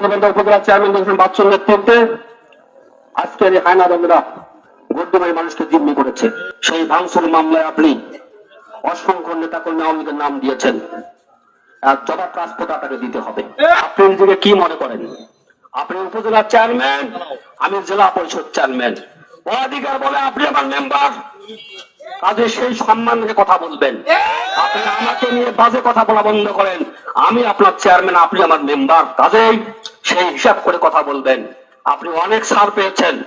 হাতিবান্ধা উপজেলা চেয়ারম্যান দেখছেন বাচ্চুর নেতৃত্বে আজকের এই হায়নাবন্দরা গদ্যবাড়ি মানুষকে জিম্মি করেছে। সেই ভাঙচুর মামলায় আপনি অসংখ্য নেতা কর্মী আওয়ামী লীগের নাম দিয়েছেন। জবাব রাজপথ আপনাকে দিতে হবে। আপনি নিজেকে কি মনে করেন? আপনি উপজেলা চেয়ারম্যান, আমি জেলা পরিষদ চেয়ারম্যান। অধিকার বলে আপনি আমার মেম্বার। কাজে সেই সম্মান রেখে কথা বলবেন। আপনি আমাকে নিয়ে বাজে কথা বলা বন্ধ করেন। আমি আপনার চেয়ারম্যান আপনি আমার মেম্বার কাজেই সেই হিসাব করে কথা বলবেন। আপনি অনেক সার পেয়েছেন।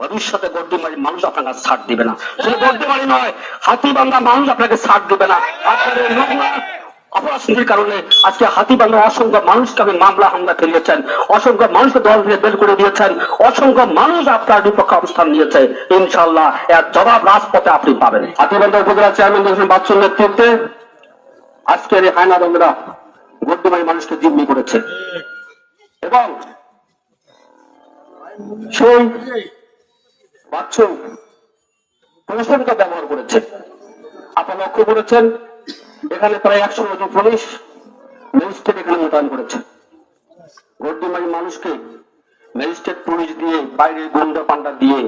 ভবিষ্যতে গড্ডিমারি মানুষ আপনাকে ছাড় দিবে না। শুধু গড্ডিমারি নয়, হাতিবান্ধা মানুষ আপনাকে ছাড় দিবে না। নোংরা অপরাধের কারণে আজকে হাতিবান্ধা অসংখ্য মানুষকে আপনি মামলা, হামলা ফেলিয়েছেন। অসংখ্য মানুষকে দল থেকে বের করে দিয়েছেন। অসংখ্য মানুষ আপনার বিপক্ষে অবস্থান নিয়েছে। ইনশাল্লাহ এর জবাব রাজপথে আপনি পাবেন। হাতিবান্ধা উপজেলা চেয়ারম্যান দেখছেন বাচ্চুর নেতৃত্বে আজকের এই হায়নাবন্দরা গদ্যবাড়ি মানুষকে জিম্মি করেছে। এবং সেই বাচ্চু প্রশাসনকে ব্যবহার করেছে। আপনারা লক্ষ্য করেছেন এখানে প্রায় একশো জন পুলিশ ম্যাজিস্ট্রেট এখানে মোতায়েন করেছে। গদ্যবাড়ি মানুষকে ম্যাজিস্ট্রেট পুলিশ দিয়ে বাইরে গুন্ডা পান্ডা দিয়ে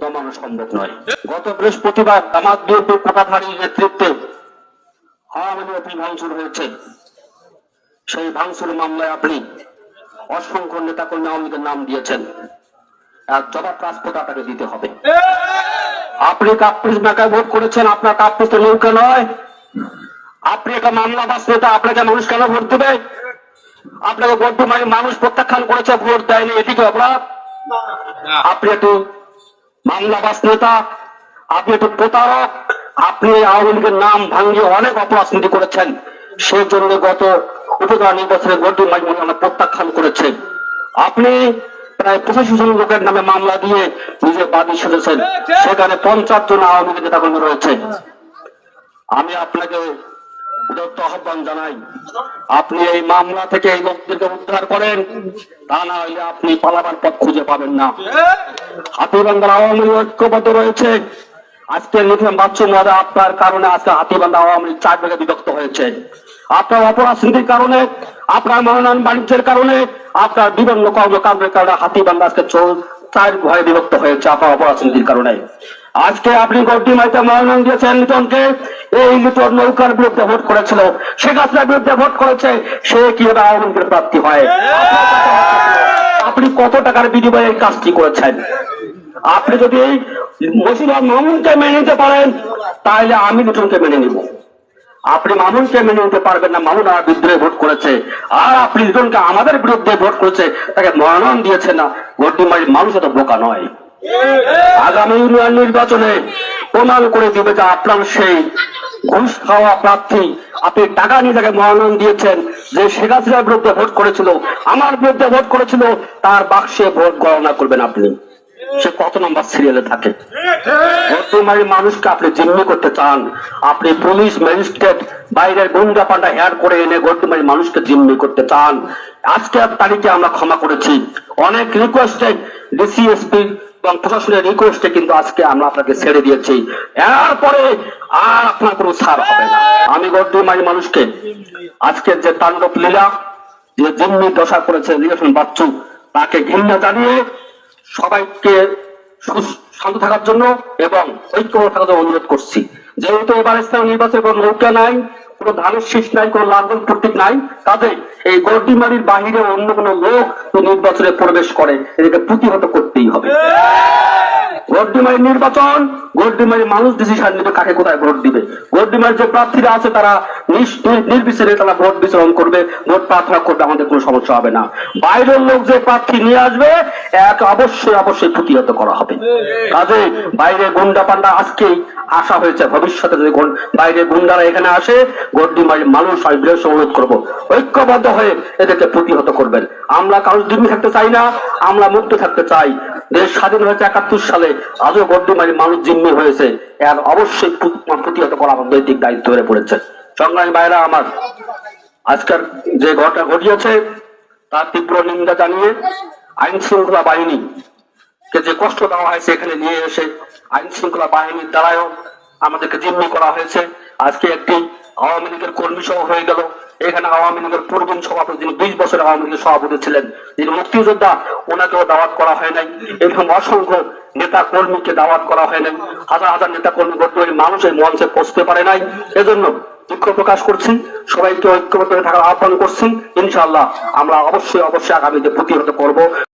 দমানো সম্ভব নয়। গত বৃহস্পতিবার দামাত বিএনপি কোটাধারীর নেতৃত্বে আওয়ামী লীগ ভাঙচুর হয়েছে। সেই ভাঙচুর মামলায় আপনি অসংখ্য নেতা কর্মী আওয়ামী লীগের নাম দিয়েছেন। আর জবাব রাজপথ আপনাকে দিতে হবে। আপনি কাপ্পিস মেকায় ভোট করেছেন আপনার কাপ্পিস তো নৌকা নয়। আপনি একটা মামলা বাস নেতা আপনাকে মানুষ কেন ভোট দেবে? আপনাকে বর্তমানে মানুষ প্রত্যাখ্যান করেছে ভোট দেয়নি এটি কি অপরাধ? আপনি একটু মামলাবাস নেতা আপনি একটু প্রতারক আপনি আওয়ামী লীগের নাম ভাঙিয়ে অনেক অপরাজনীতি করেছেন। সেই জন্য গত উপজেলা নির্বাচনে গড্ডি মাইমুল্লাহ প্রত্যাখ্যান করেছে। আপনি প্রায় পঁচাশি জন লোকের নামে মামলা দিয়ে নিজে বাদী সেজেছেন সেখানে পঞ্চাশ জন আওয়ামী লীগের নেতাকর্মী রয়েছে। আমি আপনাকে উদত্ত আহ্বান জানাই। আপনি এই মামলা থেকে এই লোকদেরকে উদ্ধার করেন, তা না আপনি পালাবার পথ খুঁজে পাবেন না। হাতিবান্ধার আওয়ামী লীগ ঐক্যবদ্ধ রয়েছে। আজকে বাচ্চু মহোদয়, আপনার কারণে আজকে হাতিবান্ধা আওয়ামী লীগ চার ভাগে হয়েছে। আপনার কারণে, আপনার মনোনয়ন বাণিজ্যের কারণে, আপনার বিভিন্ন কর্মকাণ্ডের কারণে হাতিবান্ধা আজকে চোর ভয়ে হয়েছে আপনার কারণে। আজকে আপনি গড্ডি মাইতে মনোনয়ন দিয়েছেন লিটনকে। এই লিটন নৌকার বিরুদ্ধে ভোট করেছিল। শেখ হাসিনার বিরুদ্ধে ভোট করেছে, সে কীভাবে আওয়ামী লীগের প্রার্থী হয়? আপনি কত টাকার বিনিময়ে এই কাজটি করেছেন? আপনি যদি এই মসিদুর মামুনকে মেনে নিতে পারেন, তাহলে আমি লিটনকে মেনে নিব। আপনি মামুনকে মেনে নিতে পারবেন না, মামুন আমার বিরুদ্ধে ভোট করেছে। আর আপনি লিটনকে আমাদের বিরুদ্ধে ভোট করেছে, তাকে মনোনয়ন দিয়েছে না। গড্ডিমারির মানুষ এত বোকা নয়। আগামী ইউনিয়ন নির্বাচনে প্রমাণ করে দিবে যে আপনার সেই ঘুষ খাওয়া প্রার্থী। আপনি টাকা নিয়ে তাকে মনোনয়ন দিয়েছেন, যে শেখ হাসিনার বিরুদ্ধে ভোট করেছিল, আমার বিরুদ্ধে ভোট করেছিল, তার বাক্সে ভোট গণনা করবেন আপনি। সে কত নম্বর সিরিয়ালে থাকে? বর্তমানে মানুষকে আপনি জিম্মি করতে চান। আপনি পুলিশ ম্যাজিস্ট্রেট বাইরের গুন্ডা পান্ডা হ্যাড করে এনে বর্তমানে মানুষকে জিম্মি করতে চান। আজকে তারিখে আমরা ক্ষমা করেছি। অনেক রিকোয়েস্টে ডিসিএসপি এবং প্রশাসনের রিকোয়েস্টে কিন্তু আজকে আমরা আপনাকে ছেড়ে দিয়েছি। এরপরে আর আপনার কোনো ছাড় হবে না। আমি গর্দমারি মানুষকে আজকের যে তাণ্ডব লীলা, যে জিম্মি দশা করেছে রিলেশন বাচ্চু, তাকে ঘৃণা জানিয়ে সবাইকে শান্ত থাকার জন্য এবং ঐক্য থাকার জন্য অনুরোধ করছি। যেহেতু এবার স্থানীয় নির্বাচনে কোনো নৌকা নাই কোনো ধানের শীষ নাই, কোনো লাঙ্গল প্রতীক নাই। কাজে এই গর্দিমারির বাহিরে অন্য কোনো লোক নির্বাচনে প্রবেশ করে। এটাকে প্রতিহত করতেই হবে। গর্দিমারি নির্বাচন গর্দিমারি মানুষ ডিসিশন নেবে, কাকে কোথায় ভোট দিবে। গর্দিমারি যে প্রার্থীরা আছে, তারা নির্বিচারে তারা ভোট বিচরণ করবে, ভোট প্রার্থনা করবে, আমাদের কোনো সমস্যা হবে না। বাইরের লোক যে প্রার্থী নিয়ে আসবে, এক অবশ্যই অবশ্যই প্রতিহত করা হবে। কাজে বাইরে গুন্ডা পান্ডা আজকেই আশা হয়েছে, ভবিষ্যতে যদি বাইরে গুন্ডারা এখানে আসে গর্দিমারি মানুষ আমি অনুরোধ করব। ঐক্যবদ্ধ হয়ে এদেরকে প্রতিহত করবেন। আমরা কারোর জিম্মি থাকতে চাই না, আমরা মুক্ত থাকতে চাই। দেশ স্বাধীন হয়েছে একাত্তর সালে। আজও গড্ডিমারি মানুষ জিম্মি হয়েছে। এর অবশ্যই প্রতিহত করা আমার নৈতিক দায়িত্ব হয়ে পড়েছে। সংগ্রামী ভাইরা আমার, আজকের যে ঘটনা ঘটিয়েছে, তার তীব্র নিন্দা জানিয়ে আইন শৃঙ্খলা বাহিনী কে যে কষ্ট দেওয়া হয়েছে এখানে নিয়ে এসে আইন শৃঙ্খলা বাহিনীর দ্বারাও আমাদেরকে জিম্মি করা হয়েছে। আজকে একটি আওয়ামী লীগের কর্মী সহ হয়ে গেল। এখানে আওয়ামী লীগের প্রবীণ সভাপতি যিনি বিশ বছর আওয়ামী লীগের সভাপতি ছিলেন, যিনি মুক্তিযোদ্ধা, ওনাকেও দাওয়াত করা হয় নাই। এরকম অসংখ্য নেতা কর্মীকে দাওয়াত করা হয় নাই। হাজার হাজার নেতা কর্মী বর্তমানে মানুষ এই মঞ্চে পৌঁছতে পারে নাই। এজন্য দুঃখ প্রকাশ করছি। সবাইকে ঐক্যবদ্ধ হয়ে থাকার আহ্বান করছি। ইনশাআল্লাহ আমরা অবশ্যই অবশ্যই আগামীতে প্রতিহত করব।